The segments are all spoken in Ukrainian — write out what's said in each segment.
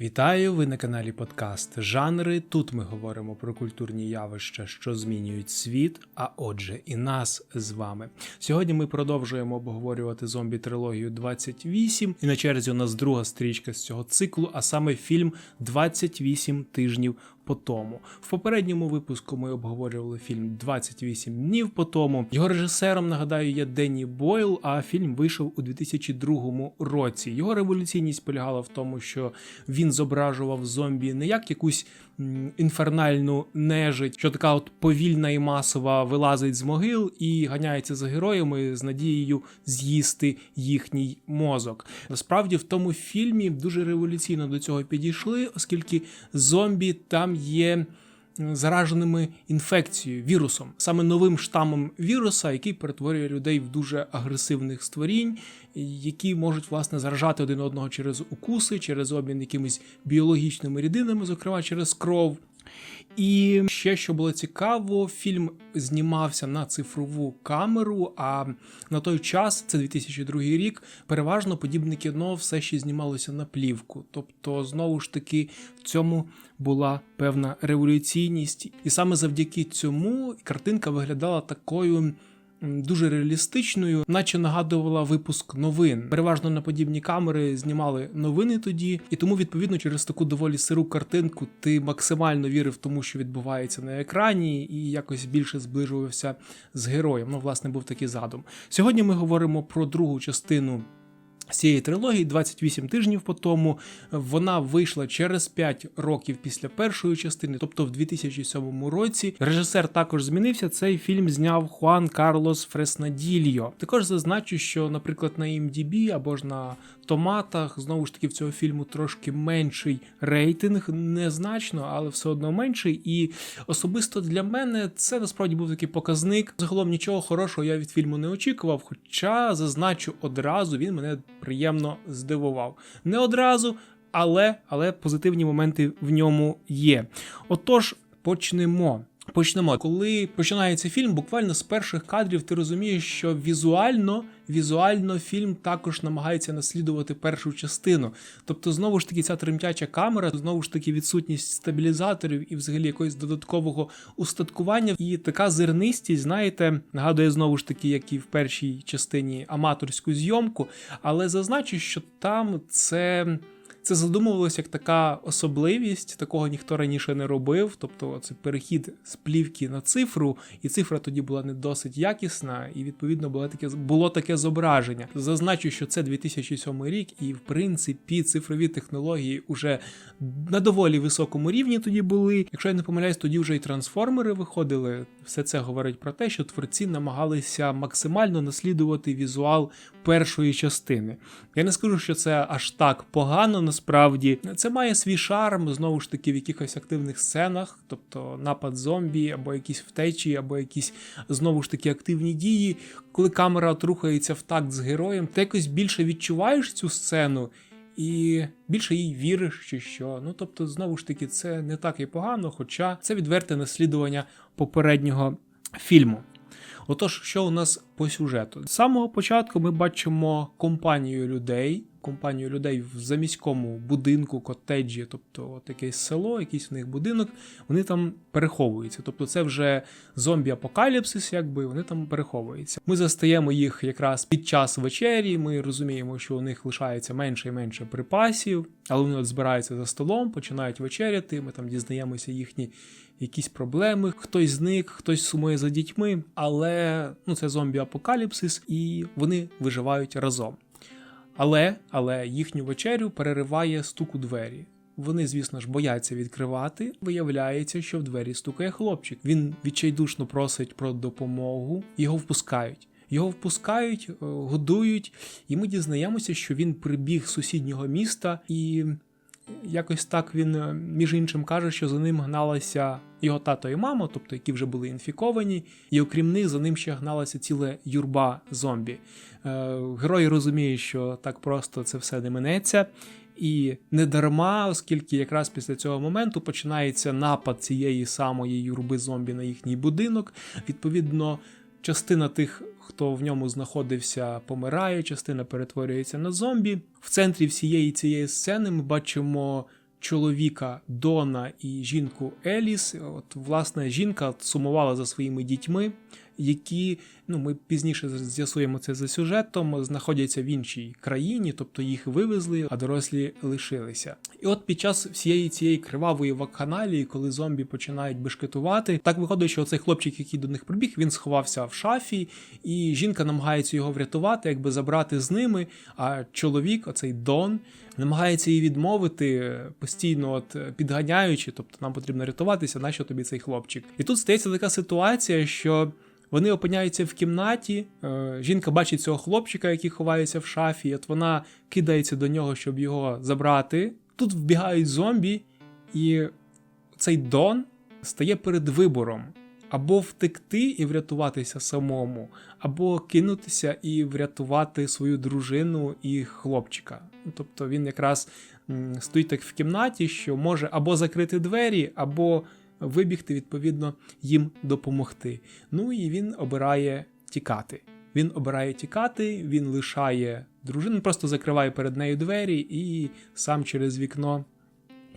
Вітаю! Ви на каналі Подкаст Жанри. Тут ми говоримо про культурні явища, що змінюють світ, а отже, і нас з вами. Сьогодні ми продовжуємо обговорювати зомбі трилогію 28, і на черзі у нас друга стрічка з цього циклу, а саме фільм 28 тижнів по тому. В попередньому випуску ми обговорювали фільм 28 днів по тому. Його режисером, нагадаю, є Денні Бойл, а фільм вийшов у 2002 році. Його революційність полягала в тому, що він зображував зомбі не як якусь інфернальну нежить, що така от повільна і масова вилазить з могил і ганяється за героями з надією з'їсти їхній мозок. Насправді в тому фільмі дуже революційно до цього підійшли, оскільки зомбі там є зараженими інфекцією, вірусом, саме новим штамом віруса, який перетворює людей в дуже агресивних створінь, які можуть власне заражати один одного через укуси, через обмін якимись біологічними рідинами, зокрема через кров. І ще що було цікаво, фільм знімався на цифрову камеру. А на той час, це 2002 рік, переважно подібне кіно все ще знімалося на плівку. Тобто, знову ж таки, в цьому була певна революційність, і саме завдяки цьому картинка виглядала такою. Дуже реалістичною, наче нагадувала випуск новин. Переважно на подібні камери знімали новини тоді, і тому, відповідно, через таку доволі сиру картинку ти максимально вірив тому, що відбувається на екрані, і якось більше зближувався з героєм. Ну, власне, був такий задум. Сьогодні ми говоримо про другу частину. Цієї трилогії 28 тижнів по тому вона вийшла через 5 років після першої частини, тобто в 2007 році. Режисер також змінився. Цей фільм зняв Хуан Карлос Фреснадільо. Також зазначу, що, наприклад, на IMDb або ж на томатах знову ж таки в цього фільму трошки менший рейтинг, незначно, але все одно менший. І особисто для мене це насправді був такий показник. Загалом нічого хорошого я від фільму не очікував. Хоча зазначу одразу, він мене приємно здивував. Не одразу, але, але позитивні моменти в ньому є. Отож, почнемо. Почнемо. Коли починається фільм, буквально з перших кадрів ти розумієш, що візуально, візуально фільм також намагається наслідувати першу частину. Тобто, знову ж таки, ця тремтяча камера, знову ж таки, відсутність стабілізаторів і взагалі якогось додаткового устаткування. І така зернистість, знаєте, нагадує знову ж таки, як і в першій частині аматорську зйомку, але зазначу, що там це. Це задумувалося як така особливість, такого ніхто раніше не робив. Тобто це перехід з плівки на цифру, і цифра тоді була не досить якісна, і відповідно було таке було таке зображення. Зазначу, що це 2007 рік, і в принципі цифрові технології вже на доволі високому рівні тоді були. Якщо я не помиляюсь, тоді вже і трансформери виходили. Все це говорить про те, що творці намагалися максимально наслідувати візуал першої частини. Я не скажу, що це аж так погано насправді. Це має свій шарм, знову ж таки, в якихось активних сценах, тобто напад зомбі, або якісь втечі, або якісь знову ж таки активні дії. Коли камера рухається в такт з героєм, ти якось більше відчуваєш цю сцену. І більше їй віриш, чи що. Ну тобто, знову ж таки, це не так і погано, хоча це відверте наслідування попереднього фільму. Отож, що у нас по сюжету? З самого початку ми бачимо компанію людей, компанію людей в заміському будинку, котеджі, тобто якесь село, якийсь в них будинок, вони там переховуються. Тобто це вже зомбі-апокаліпсис, якби вони там переховуються. Ми застаємо їх якраз під час вечері. Ми розуміємо, що у них лишається менше і менше припасів, але вони от збираються за столом, починають вечеряти. Ми там дізнаємося їхні якісь проблеми. Хтось зник, хтось сумує за дітьми, але ну це зомбі-апокаліпсис, і вони виживають разом. Але, але їхню вечерю перериває стук у двері. Вони, звісно ж, бояться відкривати. Виявляється, що в двері стукає хлопчик. Він відчайдушно просить про допомогу, його впускають. Його впускають, е, годують, і ми дізнаємося, що він прибіг з сусіднього міста, і якось так він, е, між іншим, каже, що за ним гналася його тато і мама, тобто які вже були інфіковані, і окрім них за ним ще гналася ціла юрба зомбі. Е, Герой розуміє, що так просто це все не минеться. І не дарма, оскільки якраз після цього моменту починається напад цієї самої юрби зомбі на їхній будинок. Відповідно, частина тих, хто в ньому знаходився, помирає, частина перетворюється на зомбі. В центрі всієї цієї сцени ми бачимо чоловіка Дона і жінку Еліс. От, власне, жінка сумувала за своїми дітьми, які, ну, ми пізніше з'ясуємо це за сюжетом, знаходяться в іншій країні, тобто їх вивезли, а дорослі лишилися. І от під час всієї цієї кривавої вакханалії, коли зомбі починають бешкетувати, так виходить, що цей хлопчик, який до них прибіг, він сховався в шафі, і жінка намагається його врятувати, якби забрати з ними. А чоловік, оцей Дон, намагається її відмовити, постійно от підганяючи, тобто нам потрібно рятуватися, нащо тобі цей хлопчик. І тут стається така ситуація, що. Вони опиняються в кімнаті. е, Жінка бачить цього хлопчика, який ховається в шафі. От вона кидається до нього, щоб його забрати. Тут вбігають зомбі, і цей Дон стає перед вибором: або втекти і врятуватися самому, або кинутися і врятувати свою дружину і хлопчика. Тобто він якраз стоїть так в кімнаті, що може або закрити двері, або вибігти, відповідно, їм допомогти. Ну і він обирає тікати. Він обирає тікати, він лишає дружину, просто закриває перед нею двері і сам через вікно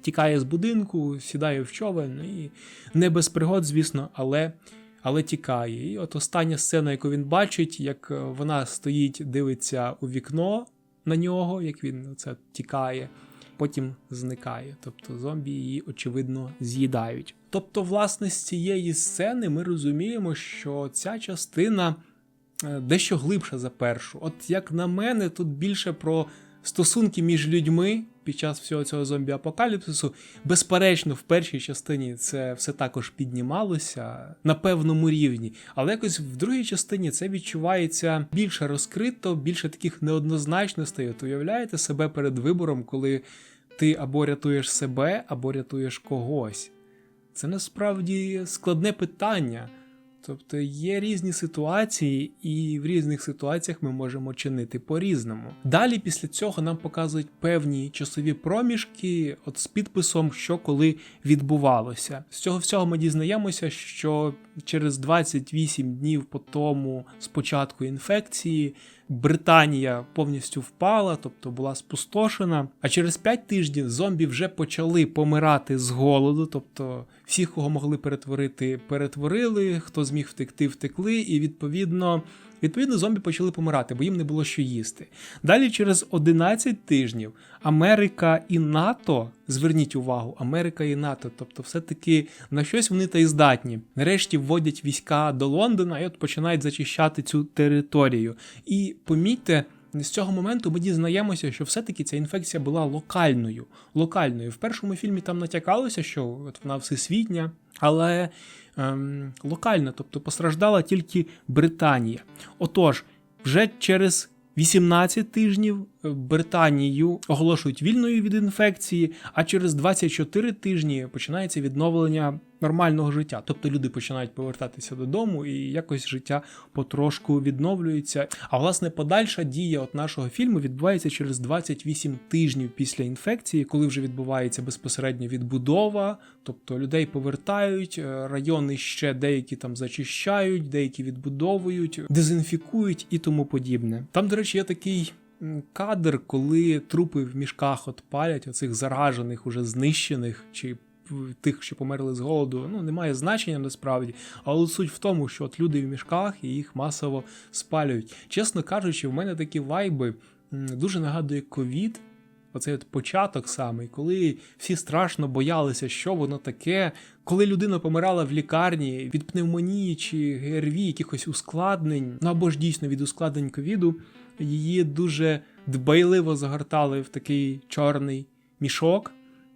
тікає з будинку, сідає в човен. І не без пригод, звісно, але. Але тікає. І от остання сцена, яку він бачить, як е, вона стоїть, дивиться у вікно на нього, як він це тікає, потім зникає. Тобто зомбі її, очевидно, з'їдають. Тобто, власне, з цієї сцени ми розуміємо, що ця частина е, дещо глибша за першу. От як на мене, тут більше про стосунки між людьми під час всього цього зомбі-апокаліпсису. Безперечно, в першій частині це все також піднімалося на певному рівні, але якось в другій частині це відчувається більше розкрито, більше таких неоднозначностей. От уявляєте себе перед вибором, коли ти або рятуєш себе, або рятуєш когось. Це насправді складне питання. Тобто є різні ситуації, і в різних ситуаціях ми можемо чинити по-різному. Далі після цього нам показують певні часові проміжки, от з підписом, що коли відбувалося. З цього всього ми дізнаємося, що через 28 днів по тому, спочатку інфекції, Британія повністю впала, тобто була спустошена. А через 5 тижнів зомбі вже почали помирати з голоду, тобто всіх, кого могли перетворити, перетворили, хто зміг втекти, втекли, і відповідно. Відповідно, зомбі почали помирати, бо їм не було що їсти. Далі, через 11 тижнів, Америка і НАТО, зверніть увагу, Америка і НАТО, тобто, все-таки на щось вони та й здатні. Нарешті вводять війська до Лондона і от починають зачищати цю територію. І помітьте. З цього моменту ми дізнаємося, що все-таки ця інфекція була локальною. Локальною. В першому фільмі там натякалося, що от вона всесвітня, але ем, локальна, тобто постраждала тільки Британія. Отож, вже через 18 тижнів Британію оголошують вільною від інфекції, а через 24 тижні починається відновлення нормального життя. Тобто люди починають повертатися додому і якось життя потрошку відновлюється. А власне подальша дія от нашого фільму відбувається через 28 тижнів після інфекції, коли вже відбувається безпосередньо відбудова, тобто людей повертають, е, райони ще деякі там зачищають, деякі відбудовують, дезінфікують і тому подібне. Там, до речі, є такий. Кадр, коли трупи в мішках от палять, оцих заражених, уже знищених, чи тих, що померли з голоду, ну немає значення насправді. Але суть в тому, що от люди в мішках і їх масово спалюють. Чесно кажучи, в мене такі вайби дуже нагадує ковід. Оцей от початок самий, коли всі страшно боялися, що воно таке, коли людина помирала в лікарні від пневмонії чи ГРВІ, якихось ускладнень, ну або ж дійсно від ускладнень ковіду, її дуже дбайливо загортали в такий чорний мішок.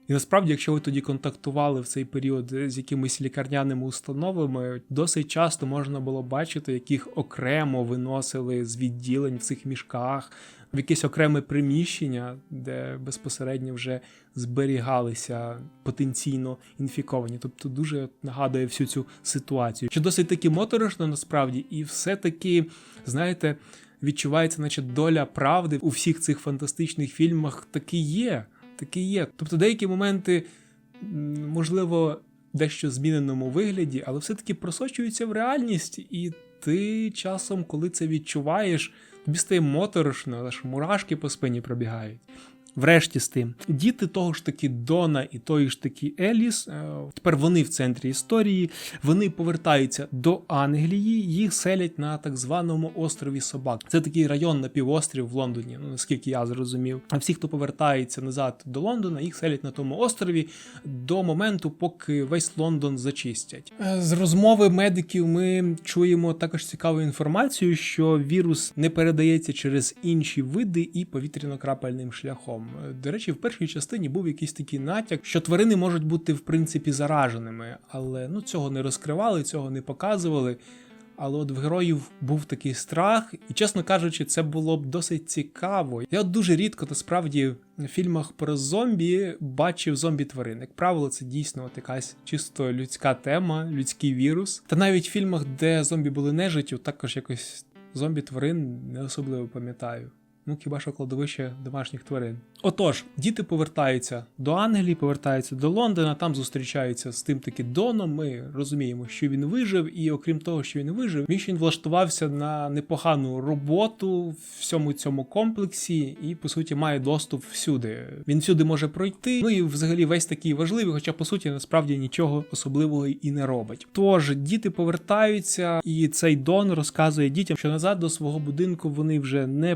І насправді, якщо ви тоді контактували в цей період з якимись лікарняними установами, досить часто можна було бачити, яких окремо виносили з відділень в цих мішках, в якесь окреме приміщення, де безпосередньо вже зберігалися потенційно інфіковані. Тобто дуже нагадує всю цю ситуацію, що досить таки моторошно насправді, і все-таки, знаєте, відчувається, наче доля правди у всіх цих фантастичних фільмах таки є. Таки є. Тобто деякі моменти, можливо, дещо зміненому вигляді, але все-таки просочуються в реальність, і ти часом, коли це відчуваєш, тобі стає моторошно, аж мурашки по спині пробігають. Врешті з тим, діти того ж таки Дона і тої ж таки Еліс, е, тепер вони в центрі історії, вони повертаються до Англії, їх селять на так званому острові Собак. Це такий район на півострів в Лондоні, ну наскільки я зрозумів. А всі, хто повертається назад до Лондона, їх селять на тому острові до моменту, поки весь Лондон зачистять. Е, З розмови медиків ми чуємо також цікаву інформацію, що вірус не передається через інші види і повітряно-крапельним шляхом. Е, До речі, в першій частині був якийсь такий натяк, що тварини можуть бути в принципі зараженими, але ну цього не розкривали, цього не показували. Але от в героїв був такий страх, і чесно кажучи, це було б досить цікаво. Я от дуже рідко насправді в фільмах про зомбі бачив зомбі-тварин. Як правило, це дійсно от якась чисто людська тема, людський вірус. Та навіть в фільмах, де зомбі були нежиттю, також якось зомбі-тварин не особливо пам'ятаю. Ну, хіба що кладовище домашніх тварин. Отож, діти повертаються до Англії, повертаються до Лондона, там зустрічаються з тим таки Доном. Ми розуміємо, що він вижив, і окрім того, що він вижив, він ще влаштувався на непогану роботу в всьому цьому комплексі і, по суті, має доступ всюди. Він всюди може пройти. Ну і взагалі весь такий важливий, хоча по суті насправді нічого особливого і не робить. Тож діти повертаються, і цей Дон розказує дітям, що назад до свого будинку вони вже не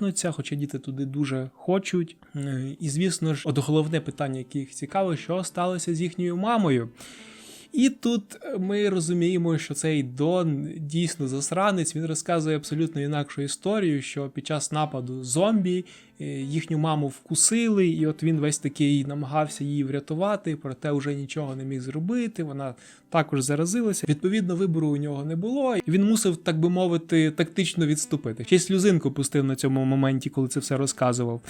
повернуться, хоча діти туди дуже хочуть. Е, І звісно ж, от головне питання, яке їх цікаво, що сталося з їхньою мамою. І тут ми розуміємо, що цей Дон дійсно засранець. Він розказує абсолютно інакшу історію, що під час нападу зомбі їхню маму вкусили, і от він весь такий намагався її врятувати, проте вже нічого не міг зробити. Вона також заразилася. Відповідно, вибору у нього не було. Він мусив, так би мовити, тактично відступити. Ще й сльозинку пустив на цьому моменті, коли це все розказував.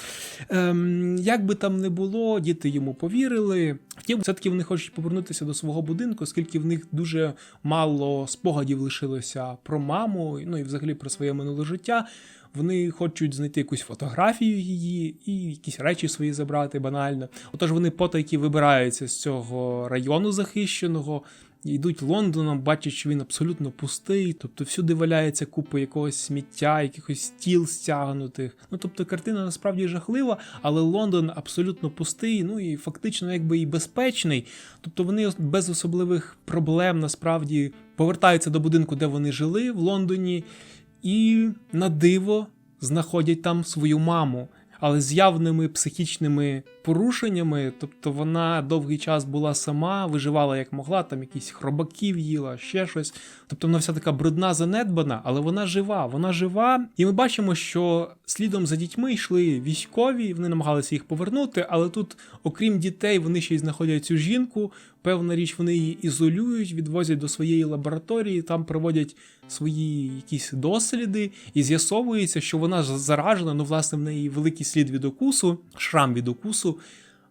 Ем, як би там не було, діти йому повірили. Втім, все-таки вони хочуть повернутися до свого будинку, оскільки в них дуже мало спогадів лишилося про маму, ну і взагалі про своє минуле життя. Вони хочуть знайти якусь фотографію її і якісь речі свої забрати банально. Отож вони потайки вибираються з цього району захищеного. Йдуть Лондоном, бачать, що він абсолютно пустий, тобто всюди валяється купа якогось сміття, якихось тіл стягнутих. Ну тобто картина насправді жахлива, але Лондон абсолютно пустий, ну і фактично якби і безпечний. Тобто вони без особливих проблем насправді повертаються до будинку, де вони жили в Лондоні, і на диво знаходять там свою маму. Але з явними психічними порушеннями, тобто вона довгий час була сама, виживала як могла, там якісь хробаків їла, ще щось. Тобто вона вся така брудна, занедбана, але вона жива, вона жива. І ми бачимо, що слідом за дітьми йшли військові, вони намагалися їх повернути, але тут, окрім дітей, вони ще й знаходять цю жінку. Певна річ, вони її ізолюють, відвозять до своєї лабораторії, там проводять свої якісь досліди, і з'ясовується, що вона заражена, ну, власне, в неї великий слід від укусу, шрам від укусу,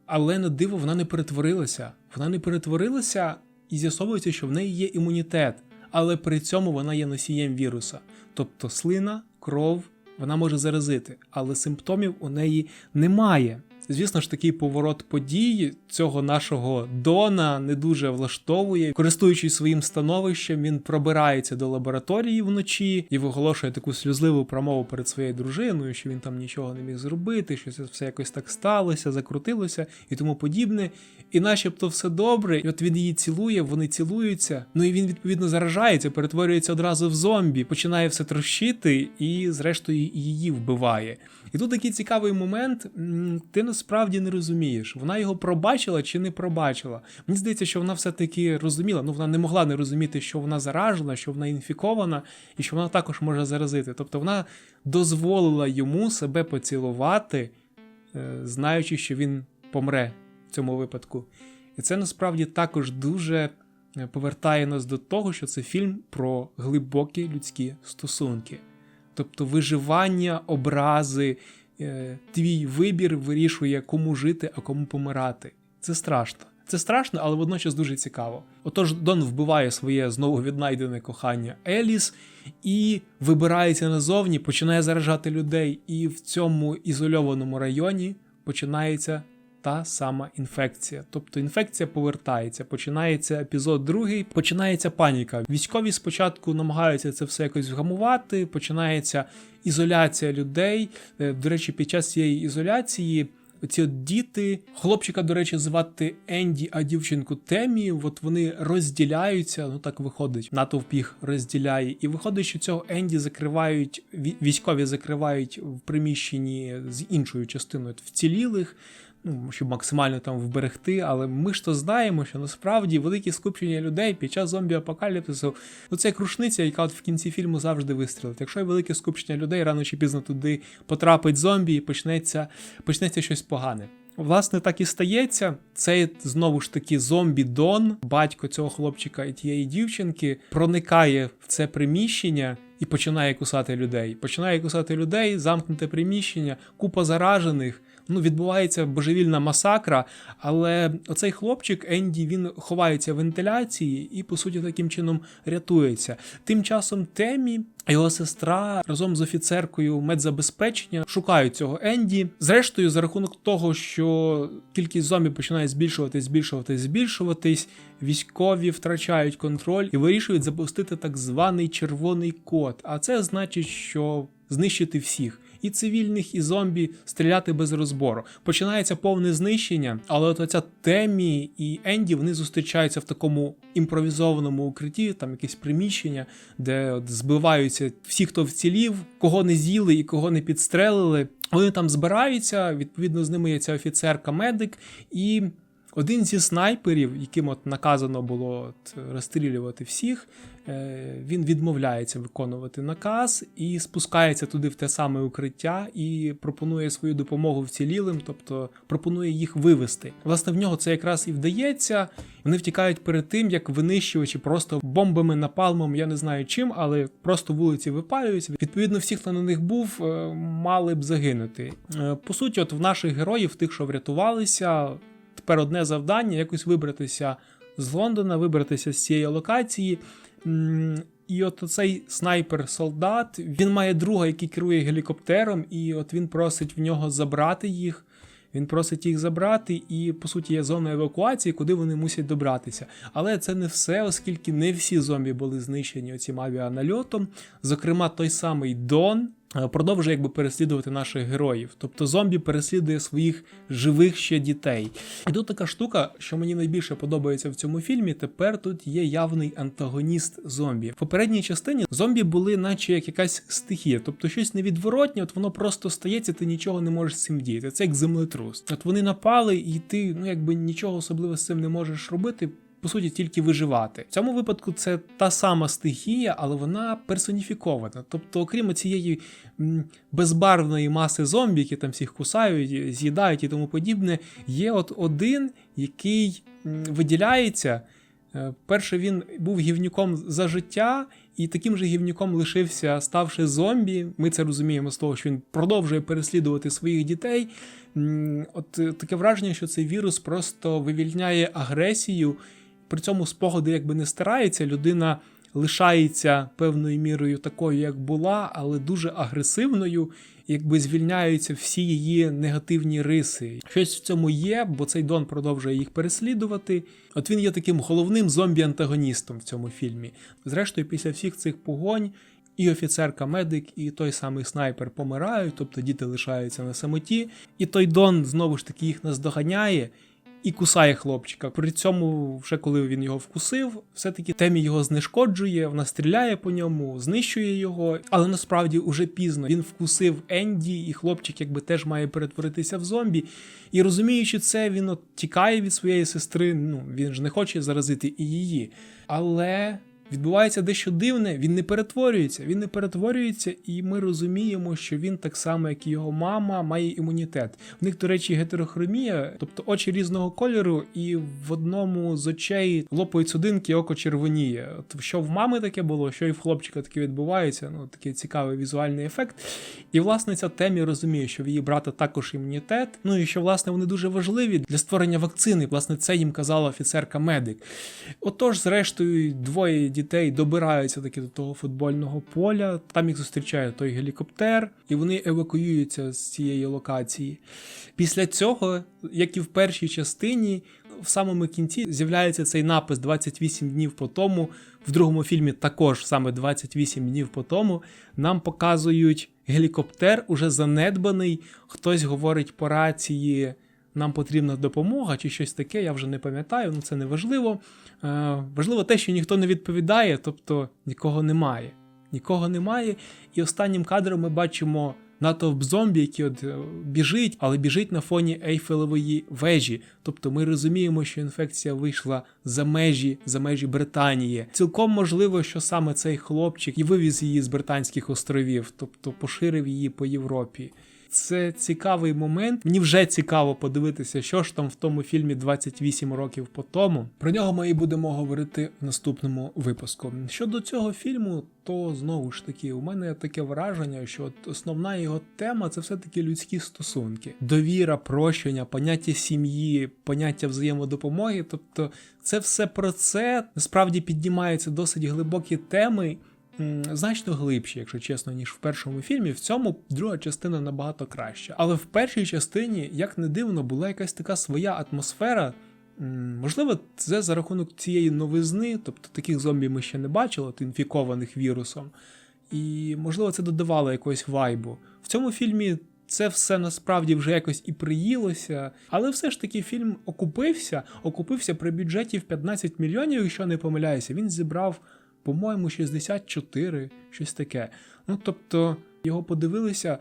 але на диво вона не перетворилася. Вона не перетворилася, і з'ясовується, що в неї є імунітет, але при цьому вона є носієм віруса. Тобто слина, кров, вона може заразити, але симптомів у неї немає. Звісно ж, такий поворот подій цього нашого Дона не дуже влаштовує. Користуючись своїм становищем, він пробирається до лабораторії вночі і виголошує таку сльозливу промову перед своєю дружиною, що він там нічого не міг зробити, що це все якось так сталося, закрутилося і тому подібне. І начебто все добре. І от він її цілує, вони цілуються. Ну і він відповідно заражається, перетворюється одразу в зомбі, починає все трощити і, зрештою, її вбиває. І тут такий цікавий момент. Ти насправді не розумієш, вона його пробачила чи не пробачила. Мені здається, що вона все-таки розуміла. Ну вона не могла не розуміти, що вона заражена, що вона інфікована, і що вона також може заразити. Тобто вона дозволила йому себе поцілувати, е, знаючи, що він помре в цьому випадку. І це насправді також дуже е, повертає нас до того, що це фільм про глибокі людські стосунки. Тобто виживання, образи, твій вибір вирішує, кому жити, а кому помирати. Це страшно. Це страшно, але водночас дуже цікаво. Отож, Дон вбиває своє знову віднайдене кохання Еліс і вибирається назовні, починає заражати людей. І в цьому ізольованому районі починається та сама інфекція. Тобто інфекція повертається, починається епізод другий, починається паніка. Військові спочатку намагаються це все якось вгамувати, починається ізоляція людей. Е, До речі, під час цієї ізоляції Оці от діти, хлопчика, до речі, звати Енді, а дівчинку Темі. От вони розділяються. Ну так виходить, натовп їх розділяє. І виходить, що цього Енді закривають ві- військові закривають в приміщенні з іншою частиною вцілілих. Ну, щоб максимально там вберегти, але ми ж то знаємо, що насправді великі скупчення людей під час зомбі-апокаліпсису, ну це як рушниця, яка от в кінці фільму завжди вистрілить. Якщо є велике скупчення людей, рано чи пізно туди потрапить зомбі і почнеться, почнеться щось погане. Власне, так і стається. Цей знову ж таки зомбі Дон, батько цього хлопчика і тієї дівчинки, проникає в це приміщення і починає кусати людей. Починає кусати людей, замкнуте приміщення, купа заражених. Ну, відбувається божевільна масакра, але оцей хлопчик Енді він ховається в вентиляції і, по суті, таким чином рятується. Тим часом Темі, його сестра разом з офіцеркою медзабезпечення шукають цього Енді. Зрештою, за рахунок того, що кількість зомбі починає збільшуватись, збільшуватись, збільшуватись, військові втрачають контроль і вирішують запустити так званий червоний код. А це значить, що знищити всіх. І цивільних, і зомбі стріляти без розбору. Починається повне знищення, але от оця Темі і Енді вони зустрічаються в такому імпровізованому укритті, там якесь приміщення, де от збиваються всі, хто вцілів, кого не з'їли і кого не підстрелили. Вони там збираються, відповідно, з ними є ця офіцерка-медик, і один зі снайперів, яким от наказано було от розстрілювати всіх, е, він відмовляється виконувати наказ і спускається туди в те саме укриття і пропонує свою допомогу вцілілим, тобто пропонує їх вивести. Власне, в нього це якраз і вдається. Вони втікають перед тим, як винищувачі просто бомбами, напалмом, я не знаю чим, але просто вулиці випалюються. Відповідно, всі, хто на них був, е, мали б загинути. Е, По суті, от в наших героїв, тих, що врятувалися, тепер одне завдання якось вибратися з Лондона, вибратися з цієї локації. І от цей снайпер-солдат, він має друга, який керує гелікоптером, і от він просить в нього забрати їх. Він просить їх забрати, і по суті є зона евакуації, куди вони мусять добратися. Але це не все, оскільки не всі зомбі були знищені цим авіанальотом. Зокрема, той самий Дон продовжує якби переслідувати наших героїв. Тобто зомбі переслідує своїх живих ще дітей. І тут така штука, що мені найбільше подобається в цьому фільмі. Тепер тут є явний антагоніст зомбі. В попередній частині зомбі були, наче як якась стихія, тобто щось невідворотнє, от воно просто стається, ти нічого не можеш з цим діяти. Це як землетрус. От вони напали, і ти ну якби нічого особливо з цим не можеш робити. По суті, тільки виживати. В цьому випадку це та сама стихія, але вона персоніфікована. Тобто, окрім цієї безбарвної маси зомбі, які там всіх кусають, з'їдають і тому подібне, є от один, який виділяється. Е, Перше, він був гівнюком за життя, і таким же гівнюком лишився, ставши зомбі. Ми це розуміємо з того, що він продовжує переслідувати своїх дітей. От е, таке враження, що цей вірус просто вивільняє агресію, при цьому спогади якби не стираються, людина лишається певною мірою такою, як була, але дуже агресивною, якби звільняються всі її негативні риси. Щось в цьому є, бо цей Дон продовжує їх переслідувати. От він є таким головним зомбі-антагоністом в цьому фільмі. Зрештою, після всіх цих погонь. І офіцерка медик, і той самий снайпер помирають, тобто діти лишаються на самоті. І той Дон знову ж таки їх наздоганяє і кусає хлопчика. При цьому, вже коли він його вкусив, все-таки темі його знешкоджує, вона стріляє по ньому, знищує його, але насправді уже пізно він вкусив Енді, і хлопчик якби теж має перетворитися в зомбі. І розуміючи це, він от тікає від своєї сестри. Ну він ж не хоче заразити і її. Але відбувається дещо дивне, він не перетворюється. Він не перетворюється, і ми розуміємо, що він так само, як і його мама, має імунітет. В них, до речі, гетерохромія, тобто очі різного кольору, і в одному з очей лопають судинки, око червоніє. От що в мами таке було, що і в хлопчика таке відбувається. Ну такий цікавий візуальний ефект. І власне ця темі розуміє, що в її брата також імунітет. Ну і що власне вони дуже важливі для створення вакцини. Власне, це їм казала офіцерка медик. Отож, зрештою, двоє дітей добираються таки до того футбольного поля. Там їх зустрічає той гелікоптер, і вони евакуюються з цієї локації. Після цього, як і в першій частині, в самому кінці з'являється цей напис 28 днів по тому. В другому фільмі також саме 28 днів по тому нам показують гелікоптер уже занедбаний, хтось говорить по рації. Нам потрібна допомога чи щось таке, я вже не пам'ятаю, ну це не важливо. Е, важливо те, що ніхто не відповідає, тобто нікого немає. Нікого немає. І останнім кадром ми бачимо натовп зомбі, який от е, біжить, але біжить на фоні Ейфелевої вежі. Тобто ми розуміємо, що інфекція вийшла за межі, за межі Британії. Цілком можливо, що саме цей хлопчик і вивіз її з Британських островів, тобто поширив її по Європі. Це цікавий момент. Мені вже цікаво подивитися, що ж там в тому фільмі 28 років по тому. Про нього ми і будемо говорити в наступному випуску. Щодо цього фільму, то знову ж таки, у мене таке враження, що от основна його тема це все-таки людські стосунки, довіра, прощення, поняття сім'ї, поняття взаємодопомоги. Тобто, це все про це насправді піднімаються досить глибокі теми значно глибші, якщо чесно, ніж в першому фільмі. В цьому друга частина набагато краща. Але в першій частині, як не дивно, була якась така своя атмосфера. Можливо, це за рахунок цієї новизни, тобто таких зомбі ми ще не бачили, інфікованих вірусом. І, можливо, це додавало якогось вайбу. В цьому фільмі це все насправді вже якось і приїлося, але все ж таки фільм окупився, окупився при бюджеті в 15 мільйонів, якщо не помиляюся. Він зібрав, по-моєму, 64, щось таке. Ну тобто його подивилися,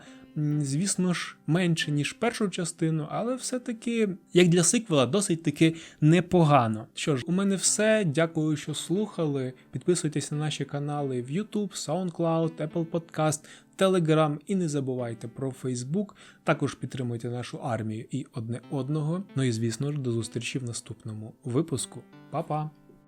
звісно ж, менше, ніж першу частину, але все-таки, як для сиквела, досить таки непогано. Що ж, у мене все. Дякую, що слухали. Підписуйтесь на наші канали в YouTube, SoundCloud, Apple Podcast, Telegram і не забувайте про Facebook. Також підтримуйте нашу армію і одне одного. Ну і звісно ж, до зустрічі в наступному випуску. Па-па!